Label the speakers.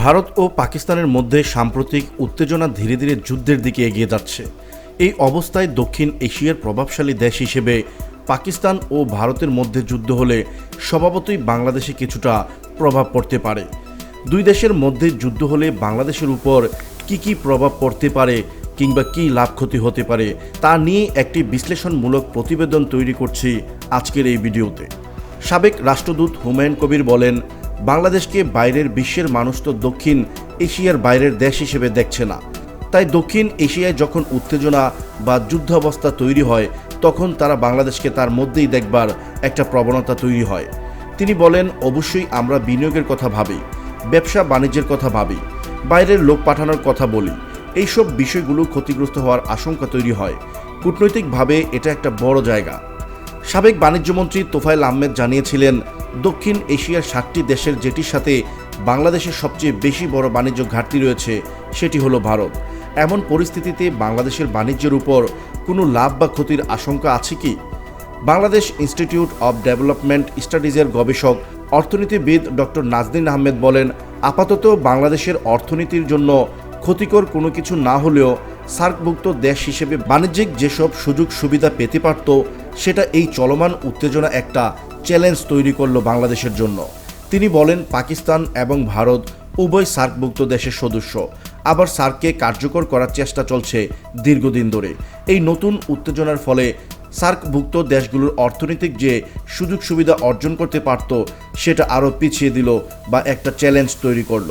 Speaker 1: ভারত ও পাকিস্তানের মধ্যে সাম্প্রতিক উত্তেজনা ধীরে ধীরে যুদ্ধের দিকে এগিয়ে যাচ্ছে। এই অবস্থায় দক্ষিণ এশিয়ার প্রভাবশালী দেশ হিসেবে পাকিস্তান ও ভারতের মধ্যে যুদ্ধ হলে স্বভাবতই বাংলাদেশে কিছুটা প্রভাব পড়তে পারে। দুই দেশের মধ্যে যুদ্ধ হলে বাংলাদেশের উপর কি কি প্রভাব পড়তে পারে কিংবা কী লাভ ক্ষতি হতে পারে তা নিয়ে একটি বিশ্লেষণমূলক প্রতিবেদন তৈরি করছি আজকের এই ভিডিওতে। সাবেক রাষ্ট্রদূত হুমায়ুন কবির বলেন বাংলাদেশকে বাইরের বিশ্বের মানুষ তো দক্ষিণ এশিয়ার বাইরের দেশ হিসেবে দেখছে না। তাই দক্ষিণ এশিয়ায় যখন উত্তেজনা বা যুদ্ধাবস্থা তৈরি হয়, তখন তারা বাংলাদেশকে তার মধ্যেই দেখবার একটা প্রবণতা তৈরি হয়। তিনি বলেন, অবশ্যই আমরা বিনিয়োগের কথা ভাবি, ব্যবসা বাণিজ্যের কথা ভাবি, বাইরের লোক পাঠানোর কথা বলি। এইসব বিষয়গুলো ক্ষতিগ্রস্ত হওয়ার আশঙ্কা তৈরি হয়। কূটনৈতিকভাবে এটা একটা বড় জায়গা। সাবেক বাণিজ্যমন্ত্রী তোফায়েল আহমেদ জানিয়েছিলেন, দক্ষিণ এশিয়ার সাতটি দেশের যেটির সাথে বাংলাদেশের সবচেয়ে বেশি বড় বাণিজ্য ঘাটতি রয়েছে, সেটি হলো ভারত। এমন পরিস্থিতিতে বাংলাদেশের বাণিজ্যের উপর কোনো লাভ বা ক্ষতির আশঙ্কা আছে কি? বাংলাদেশ ইনস্টিটিউট অব ডেভেলপমেন্ট স্টাডিজের গবেষক, অর্থনীতিবিদ ডক্টর নাজদিন আহমেদ বলেন, আপাতত বাংলাদেশের অর্থনীতির জন্য ক্ষতিকর কোনো কিছু না হলেও সার্কভুক্ত দেশ হিসেবে বাণিজ্যিক যেসব সুযোগ সুবিধা পেতে পারত সেটা এই চলমান উত্তেজনা একটা চ্যালেঞ্জ তৈরি করল বাংলাদেশের জন্য। তিনি বলেন, পাকিস্তান এবং ভারত উভয় সার্কভুক্ত দেশের সদস্য। আবার সার্ককে কার্যকর করার চেষ্টা চলছে দীর্ঘদিন ধরে। এই নতুন উত্তেজনার ফলে সার্কভুক্ত দেশগুলোর অর্থনৈতিক যে সুযোগ সুবিধা অর্জন করতে পারত, সেটা আরও পিছিয়ে দিল বা একটা চ্যালেঞ্জ তৈরি করল।